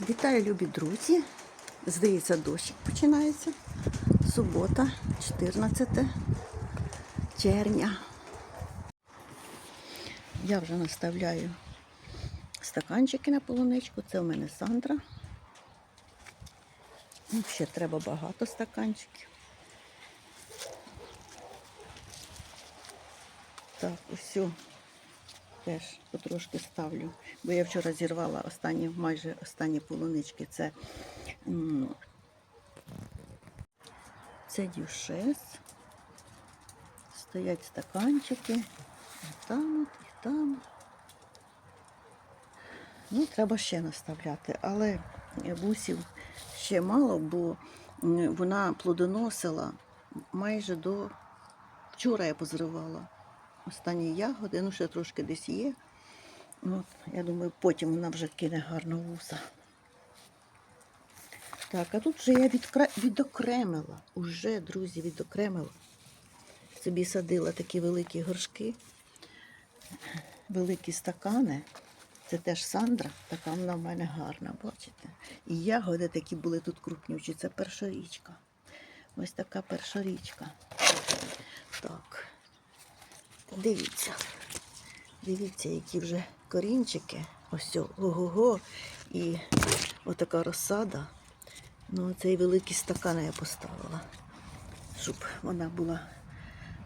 Вітаю, любі друзі. Здається, дощик починається. Субота, 14 червня. Я вже наставляю стаканчики на полуничку. Це у мене Сандра. Ну, Ще треба багато стаканчиків. Так, усю теж потрошки ставлю. Бо я вчора зірвала останні, майже останні полунички. Це, це дюшес. Стоять стаканчики. І там, і там. Ну, треба ще наставляти, але бусів ще мало, бо вона плодоносила майже до вчора я позривала останні ягоди, ну ще трошки десь є. От, я думаю, потім вона вже кине гарно вуса. Так, а тут вже я відкра... відокремила, уже, друзі, відокремила. Собі садила такі великі горшки, великі стакани. Це теж Сандра, така вона в мене гарна, бачите? І ягоди такі були тут крупнючі. Це першорічка. Ось така першорічка. Так. Дивіться. Дивіться, які вже корінчики. Ось ого-го. І отака розсада. Ну, цей великий стакан я поставила, щоб вона була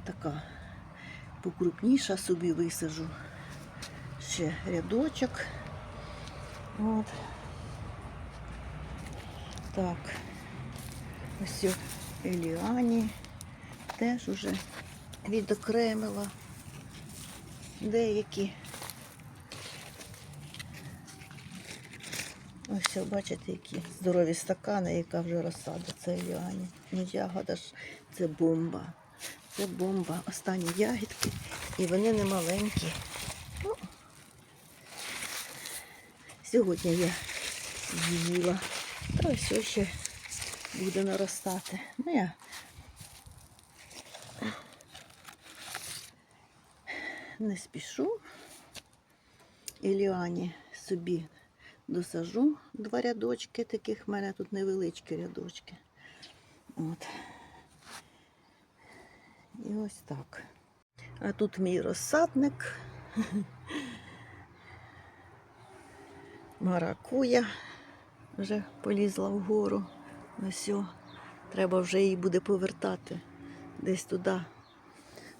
така покрупніша, собі висажу ще рядочок. От. Так. Ось Еліані теж уже відокремила деякі. Ось, бачите, які здорові стакани, яка вже розсада. Це Еліані. Ну, ягода ж це бомба. Це бомба. Останні ягідки. І вони не маленькі. Ну, сьогодні я їла. Та ось ще буде наростати. Ну, я не спішу. Іліані собі досажу два рядочки, таких в мене тут невеличкі рядочки. От. І ось так. А тут мій розсадник. Маракуя вже полізла вгору. Ось. Треба вже її буде повертати десь туди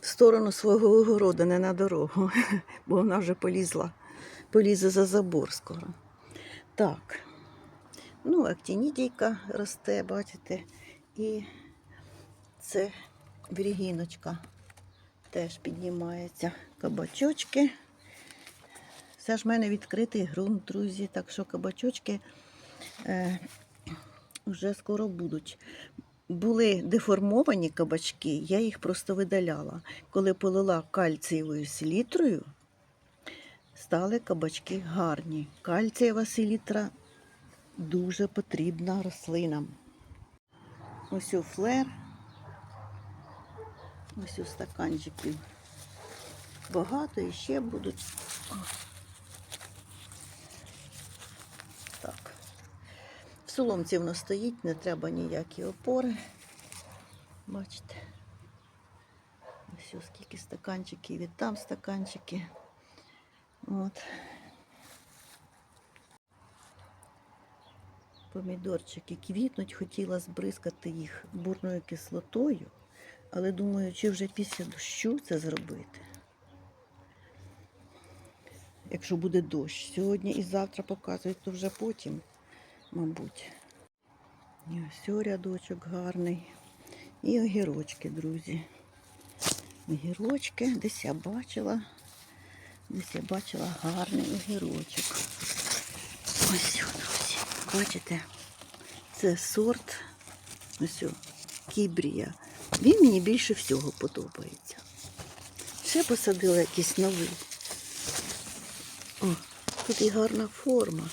в сторону свого огороду, не на дорогу, бо вона вже полізла, полізе за забор скоро. Так, ну, актінідійка росте, бачите, і це вірігіночка теж піднімається. Кабачочки. Це ж в мене відкритий ґрунт, друзі, так що кабачочки е, вже скоро будуть були деформовані кабачки, я їх просто видаляла. Коли полила кальцієвою селітрою, стали кабачки гарні. Кальцієва селітра дуже потрібна рослинам. Ось у флер, ось у стаканчиків. Багато і ще будуть. Так. В соломці воно стоїть, не треба ніякі опори. Бачите? Ось скільки стаканчиків, і там стаканчики. От. Помідорчики квітнуть, хотіла збризкати їх бурною кислотою, але думаю, чи вже після дощу це зробити. Якщо буде дощ. Сьогодні і завтра показують, то вже потім мабуть. І ось рядочок гарний. І огірочки, друзі. Огірочки, десь я бачила, десь я бачила гарний огірочок. Ось, друзі, бачите, це сорт ось кібрія. Він мені більше всього подобається. Ще посадила якийсь новий. О, тут і гарна форма.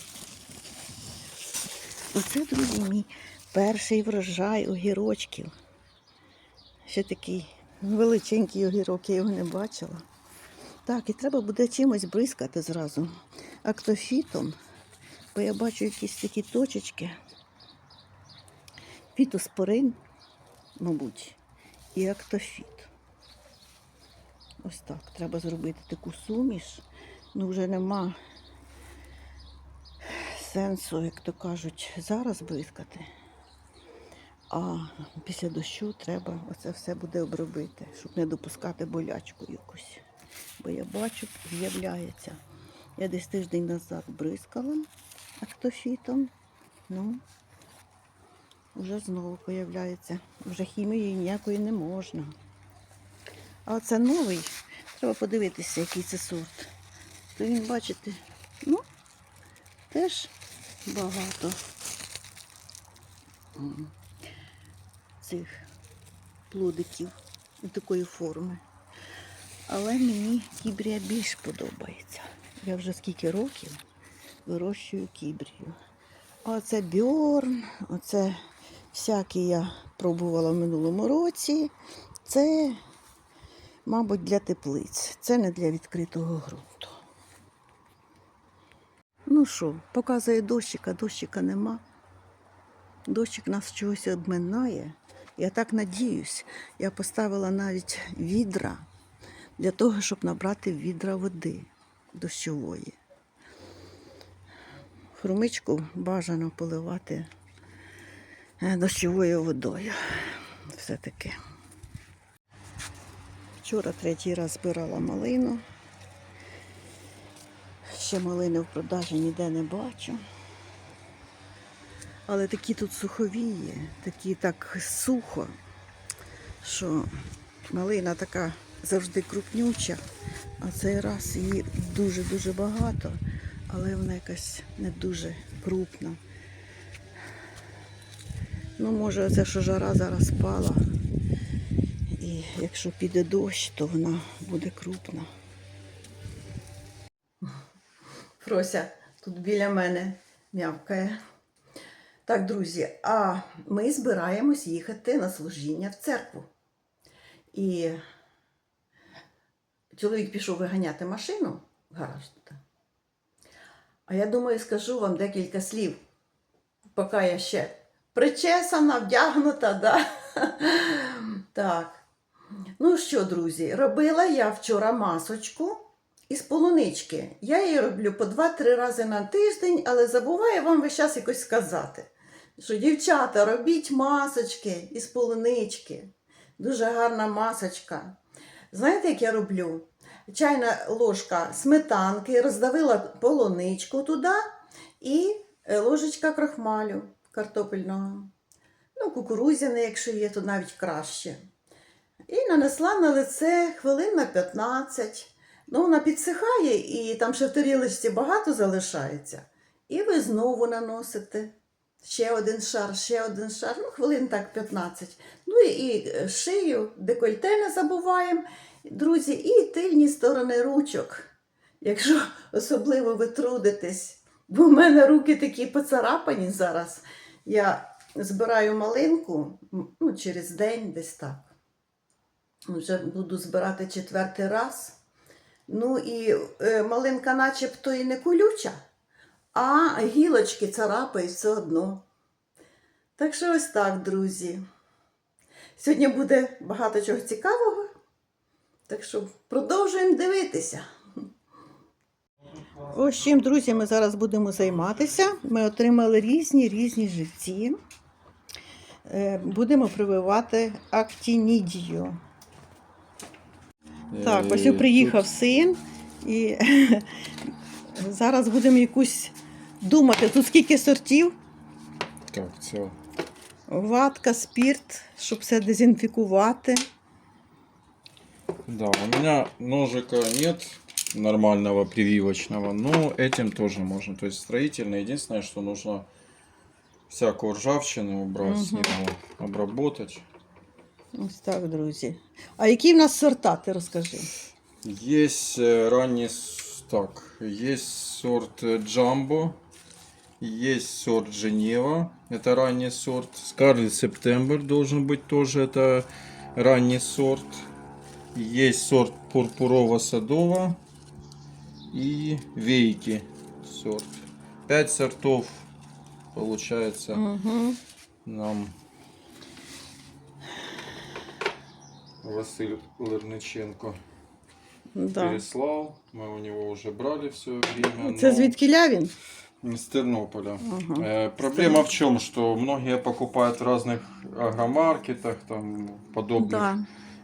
Оце, друзі, мій перший врожай огірочків. Ще такий величенький огірок, я його не бачила. Так, і треба буде чимось бризкати зразу. Актофітом Бо я бачу якісь такі точечки. Фітоспорин, мабуть, і актофіт. Ось так. Треба зробити таку суміш. Ну, вже нема сенсу, як то кажуть, зараз бризкати. А після дощу треба оце все буде обробити, щоб не допускати болячку якусь. Бо я бачу, з'являється. Я десь тиждень назад бризкала актофітом. Ну, вже знову появляється. Вже хімії ніякої не можна. А оце новий. Треба подивитися, який це сорт. То він, бачите, ну, теж багато цих плодиків такої форми. Але мені кібрія більш подобається. Я вже скільки років вирощую кібрію. А це бьорн, оце всякі я пробувала в минулому році. Це, мабуть, для теплиць. Це не для відкритого ґрунту. Ну що, показує дощика, дощика нема. Дощик нас чогось обминає. Я так надіюсь. Я поставила навіть відра для того, щоб набрати відра води дощової. Хрумичку бажано поливати е, дощовою водою. Все-таки. Вчора третій раз збирала малину. Ще малини в продажі ніде не бачу. Але такі тут суховії, такі так сухо, що малина така завжди крупнюча, а цей раз її дуже-дуже багато, але вона якась не дуже крупна. Ну, може, оце, що жара зараз спала. І якщо піде дощ, то вона буде крупна. Фрося тут біля мене м'явкає. Так, друзі, а ми збираємось їхати на служіння в церкву. І чоловік пішов виганяти машину в гараж. А я думаю, скажу вам декілька слів, поки я ще причесана, вдягнута, да? так. Ну що, друзі, робила я вчора масочку із полунички. Я її роблю по 2-3 рази на тиждень, але забуваю вам весь час якось сказати, що дівчата, робіть масочки із полунички. Дуже гарна масочка. Знаєте, як я роблю? Чайна ложка сметанки, роздавила полуничку туди і е, ложечка крахмалю картопельного. Ну, кукурузяний, якщо є, то навіть краще. І нанесла на лице хвилин на 15. Ну, вона підсихає і там ще в багато залишається. І ви знову наносите ще один шар, ще один шар, ну, хвилин так 15. Ну і, і е, шию, декольте не забуваємо, друзі, і тильні сторони ручок. Якщо особливо ви трудитесь, бо в мене руки такі поцарапані зараз. Я збираю малинку ну, через день десь так. Вже буду збирати четвертий раз. Ну і е, малинка начебто і не колюча, а гілочки царапають все одно. Так що ось так, друзі. Сьогодні буде багато чого цікавого. Так що продовжуємо дивитися. Ось чим, друзі, ми зараз будемо займатися. Ми отримали різні різні живці. Е, Будемо прививати актінідію. Так, ось Е, приїхав син і зараз будемо якусь думати. Тут скільки сортів? тут- Так, все. Ватка, спірт, щоб все дезінфікувати. Да, у меня ножика нет нормального прививочного, но этим тоже можно. То есть строительный. Единственное, что нужно всякую ржавчину убрать с Мгм. него, обработать. Ось так, друзі. А які в нас сорта, ти розкажи? Есть ранний с- так, есть сорт Джамбо, есть сорт Женева, это ранний сорт. Скарлет Септембр должен быть тоже это ранний сорт. Есть сорт Пурпурова Садова и Вейки сорт. 5 сортов. Получается Угу. нам Василь Лерниченко Да. переслал. Мы у него уже брали все время. Це но звідки він? Из Тернополя. Ага. Э, проблема в чем, что многие покупают в разных агромаркетах, там подобных. Да.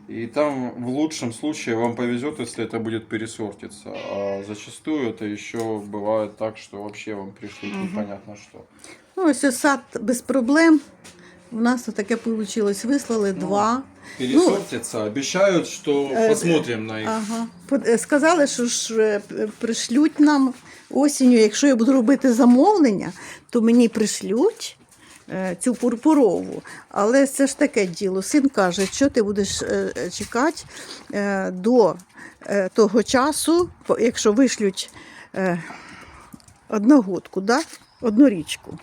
И там в лучшем случае вам повезет, если это будет пересортиться. А зачастую это еще бывает так, что вообще вам пришлют Мгм. непонятно что. Ну, ось ось сад без проблем. У нас таке вийшло. Вислали Ну, два. Пересортится. Обещают, что Э, посмотрим на их. Ага. Е, Сказали, що ж е, пришлють нам осінню, якщо я буду робити замовлення, то мені пришлють е, цю пурпурову. Але це ж таке діло. Син каже, що ти будеш е, е, чекати е, до е, того часу, якщо вишлють е, одногодку, да? одну річку.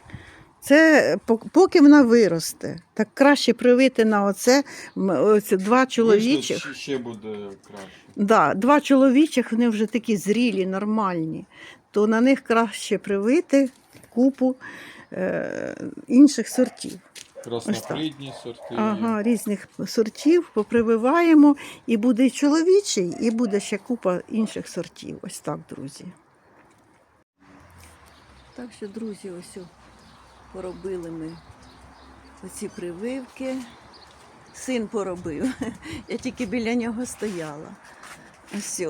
Це поки вона виросте. Так краще привити на оце, оце два чоловічих. Ще буде краще. Да, два чоловічих, вони вже такі зрілі, нормальні, то на них краще привити купу е, інших сортів. Красноплідні сорти. Ага, різних сортів попрививаємо, і буде і чоловічий, і буде ще купа інших сортів. Ось так, друзі. Так що, друзі, ось поробили ми оці прививки. Син поробив. Я тільки біля нього стояла. Ось.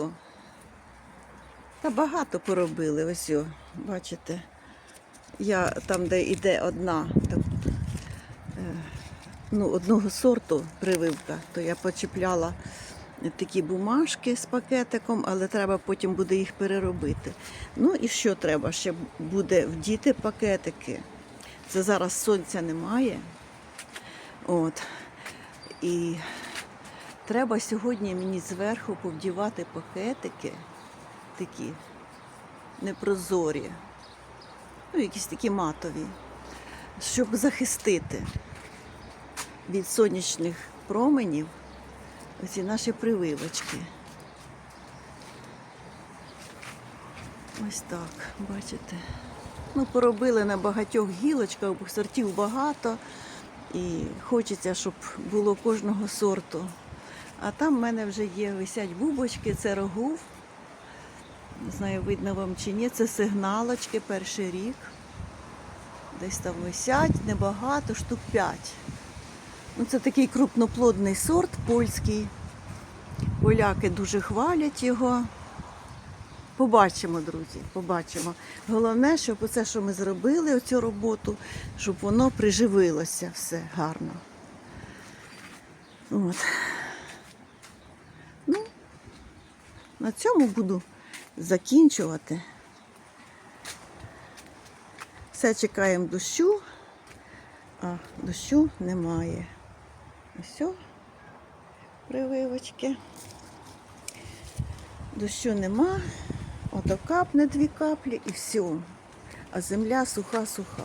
Та багато поробили, ось, бачите. Я там, де йде одна, так, е, ну, одного сорту прививка, то я почіпляла такі бумажки з пакетиком, але треба потім буде їх переробити. Ну і що треба? Ще буде вдіти пакетики. Це зараз сонця немає. От. І треба сьогодні мені зверху повдівати пакетики такі непрозорі, ну, якісь такі матові, щоб захистити від сонячних променів оці наші прививочки. Ось так, бачите. Ну, поробили на багатьох гілочках, бо сортів багато. І хочеться, щоб було кожного сорту. А там в мене вже є, висять бубочки, це рогув. Не знаю, видно вам чи ні. Це сигналочки, перший рік. Десь там висять, небагато, штук 5. Ну, це такий крупноплодний сорт польський. Поляки дуже хвалять його. Побачимо, друзі, побачимо. Головне, щоб оце, що ми зробили, оцю роботу, щоб воно приживилося все гарно. От. Ну, на цьому буду закінчувати. Все чекаємо дощу, а дощу немає. Ось, прививочки. Дощу нема, ото капне дві каплі і все. А земля суха-суха.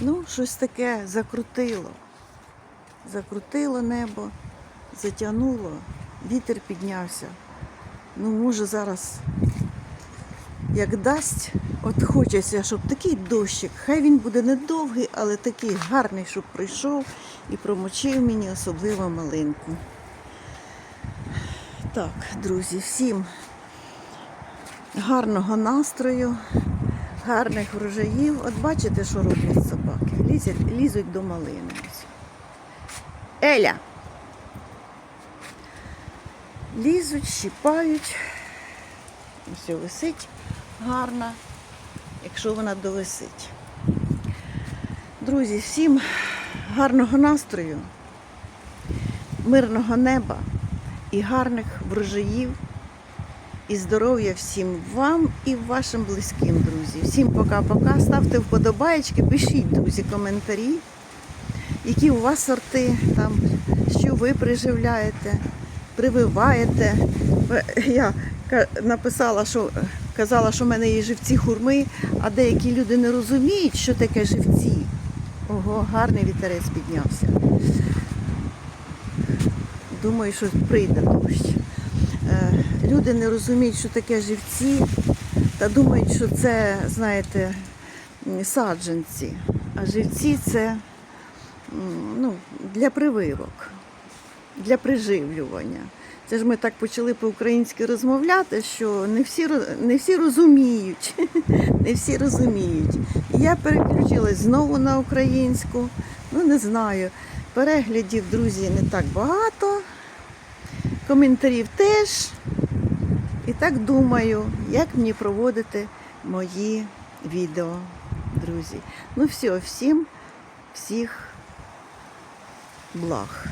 Ну, щось таке закрутило. Закрутило небо, затягнуло, вітер піднявся. Ну, може, зараз, як дасть, от хочеться, щоб такий дощик, хай він буде недовгий, але такий гарний, щоб прийшов і промочив мені особливо малинку. Так, друзі, всім гарного настрою, гарних врожаїв. От бачите, що роблять собаки? Лізять, лізуть до малини. Еля! Лізуть, щіпають. Ось висить гарно, якщо вона довисить. Друзі, всім гарного настрою, мирного неба і гарних врожаїв, і здоров'я всім вам і вашим близьким, друзі. Всім пока-пока. Ставте вподобаєчки, пишіть, друзі, коментарі, які у вас сорти, там, що ви приживляєте, прививаєте. Я написала, що казала, що в мене є живці хурми, а деякі люди не розуміють, що таке живці. Ого, гарний вітерець піднявся. Думаю, що прийде дощ. Люди не розуміють, що таке живці. Та думають, що це, знаєте, саджанці, а живці це ну, для прививок, для приживлювання. Це ж ми так почали по-українськи розмовляти, що не всі, не всі розуміють. Не всі розуміють. Я переключилась знову на українську. Ну, не знаю. Переглядів, друзі, не так багато. Коментарів теж. І так думаю, як мені проводити мої відео, друзі. Ну все, всім, всіх благ.